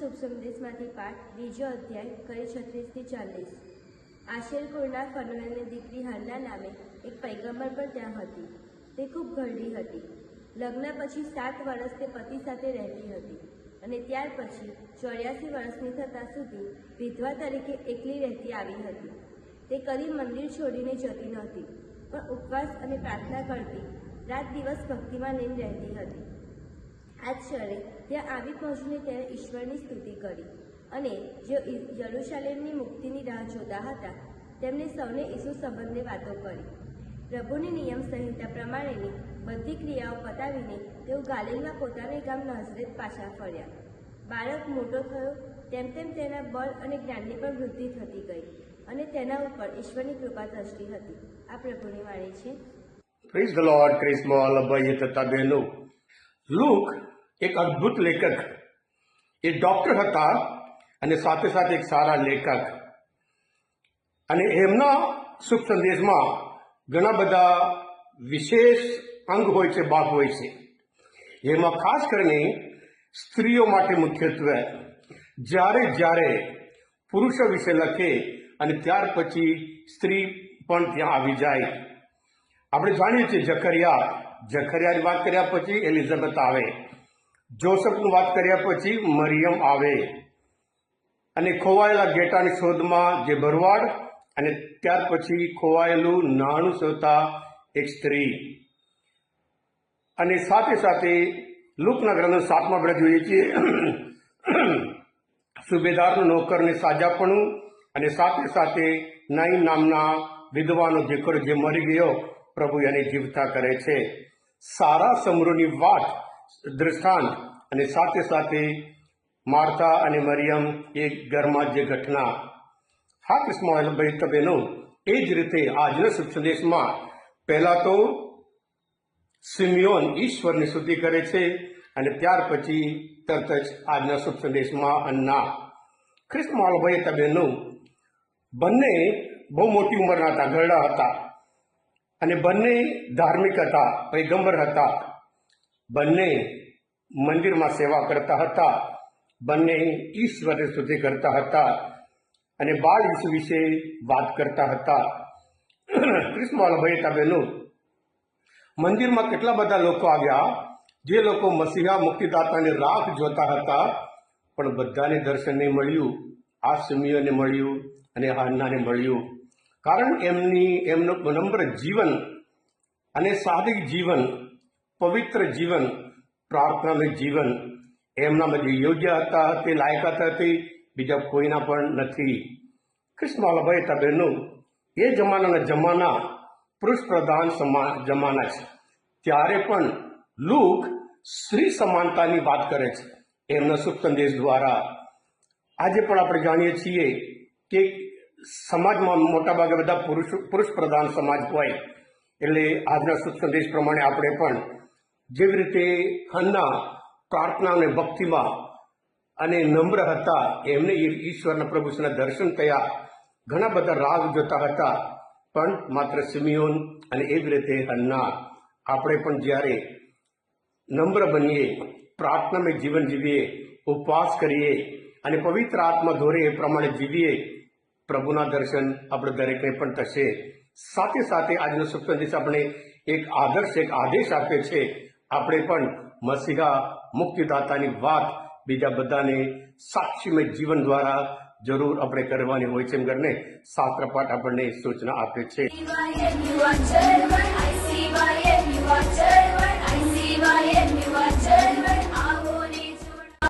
છત્રીસમાંથી પાઠ, બીજો અધ્યાય, કઈ છત્રીસથી ચાલીસ. આશેર કુળના ફનવેલની દીકરી હન્ના નામે એક પૈગંબર પણ ત્યાં હતી. તે ખૂબ ઘરડી હતી. લગ્ન પછી સાત વર્ષ તે પતિ સાથે રહેતી હતી અને ત્યાર પછી ચોર્યાસી વર્ષની થતાં સુધી વિધવા તરીકે એકલી રહેતી આવી હતી. તે કદી મંદિર છોડીને જતી નહોતી, પણ ઉપવાસ અને પ્રાર્થના કરતી રાત દિવસ ભક્તિમાં લીન રહેતી હતી. આ ક્ષણે ત્યાં આવી પહોંચીને તેણે ઈશ્વરની સ્તુતિ કરી અને જે યરૂશાલેમની મુક્તિની રાહ જોતા હતા, તેમને સૌને ઈસુ સંબંધે વાતો કરી. પ્રભુની નિયમ સંહિતા પ્રમાણેની બધી ક્રિયાઓ પતાવીને તેઓ ગાલિલમાં પોતાને ગામ નાઝરેત પાછા ફર્યા. બાળક મોટો થયો, તેમ તેમ તેના બળ અને જ્ઞાનની પણ વૃદ્ધિ થતી ગઈ અને તેના ઉપર ઈશ્વરની કૃપા દ્રષ્ટિ હતી. આ પ્રભુની વાણી છે. પ્રેઝ ધ લોર્ડ ક્રિસ્મો ભાઈ તથા બહેનો લુક એક અદ્ભુત લેખક. એ ડોક્ટર હતા અને સાથે સાથે એક સારા લેખક. અને એમના શુભ સંદેશમાં ઘણા બધા વિશેષ અંગ હોય છે ભાગ હોય છે. એમાં ખાસ કરીને સ્ત્રીઓ માટે મુખ્યત્વે. જ્યારે જ્યારે પુરુષો વિશે લખે અને ત્યાર પછી સ્ત્રી પણ ત્યાં આવી જાય. આપણે જાણીએ છીએ જખરિયા જખરિયાની વાત કર્યા પછી એલિઝાબેથ આવે. જોસફની વાત કર્યા પછી મરિયમ આવે. અને ખોવાયેલા ગેટાની શોધમાં જે ભરવાડ અને ત્યાર પછી ખોવાયેલું નાણું શોધતા એક સ્ત્રી. અને સાથે સાથે લુકના ગ્રંથ સાતમા આપણે જોઈએ છીએ. સુબેદારનું નોકરને સાજાપણું અને સાથે સાથે નાઈ નામના વિધવાનો દીકરો જે મરી ગયો પ્રભુ એની જીવતા કરે છે. સારા સમૃહની વાત, દ્રષ્ટાંત અને સાથે સાથે માર્તા અને મરિયમ એ ઘરમાં જે ઘટના. હા, કૃષ્ણ ભાઈ તબેનો એ જ રીતે આજના શુભ સંદેશમાં પહેલા તો સિમિયોન ઈશ્વરની શુદ્ધિ કરે છે અને ત્યાર પછી તરત જ આજના શુભ સંદેશમાં અન્ના. ખ્રિસ્તમાલભાઈ તબેનો બંને બહુ મોટી ઉંમરના હતા, ઘરડા હતા. અને બંને ધાર્મિક હતા, પૈગંબર હતા. બંને મંદિરમાં સેવા કરતા હતા. બંને ઈશ્વરે સુધી કરતા હતા અને બાળ ઈસુ વિશે વાત કરતા હતા. ક્રિસ્મવાલાભાઈ બહેનો મંદિરમાં કેટલા બધા લોકો આવ્યા? જે લોકો મસીહા મુક્તિદાતાની રાખ જોતા હતા, પણ બધાને દર્શન નહીં મળ્યું. આ સિમિયોને મળ્યું અને હાન્નાને મળ્યું. કારણ એમની, એમનું નમ્ર જીવન અને સાદિક જીવન, પવિત્ર જીવન પ્રાર્થનાનું જીવન એમનામાં જે યોગ્ય હતા, તે લાયક હતા હતી બીજા કોઈના પણ નથી. કૃષ્ણવાલાભાઈ તબેનું એ જમાનાના જમાના પુરુષ પ્રધાન જમાના છે. ત્યારે પણ લુક સ્ત્રી સમાનતાની વાત કરે છે એમના શુભ સંદેશ દ્વારા. આજે પણ આપણે જાણીએ છીએ કે સમાજમાં મોટાભાગે બધા પુરુષ પુરુષ પ્રધાન સમાજ હોય, એટલે આજના શુભ સંદેશ પ્રમાણે આપણે પણ જેવી રીતે હન્ના પ્રાર્થના અને ભક્તિમાં અને નમ્ર હતા, એમને ઈશ્વરના પ્રભુના દર્શન થયા. ઘણા બધા રાગ જોતા હતા, પણ માત્ર સિમિયોન અને એવી રીતે હન્ના આપણે પણ જ્યારે નમ્ર બનીએ, પ્રાર્થનામય જીવન જીવીએ, ઉપવાસ કરીએ અને પવિત્ર આત્મા ધોરે એ પ્રમાણે જીવીએ પ્રભુના દર્શન આપણે દરેકને પણ થશે. સાથે સાથે આજનો શુભ સંદેશ આપણે એક આદર્શ એક આદેશ આપે છે. આપણે પણ મસીહા મુક્તિદાતાની વાત બીજા બધાને સાક્ષીમય જીવન દ્વારા જરૂર આપણે કરવાની હોય છે એમ કરીને શાસ્ત્ર પાઠ આપણને સૂચના આપે છે. I see why everyone, I see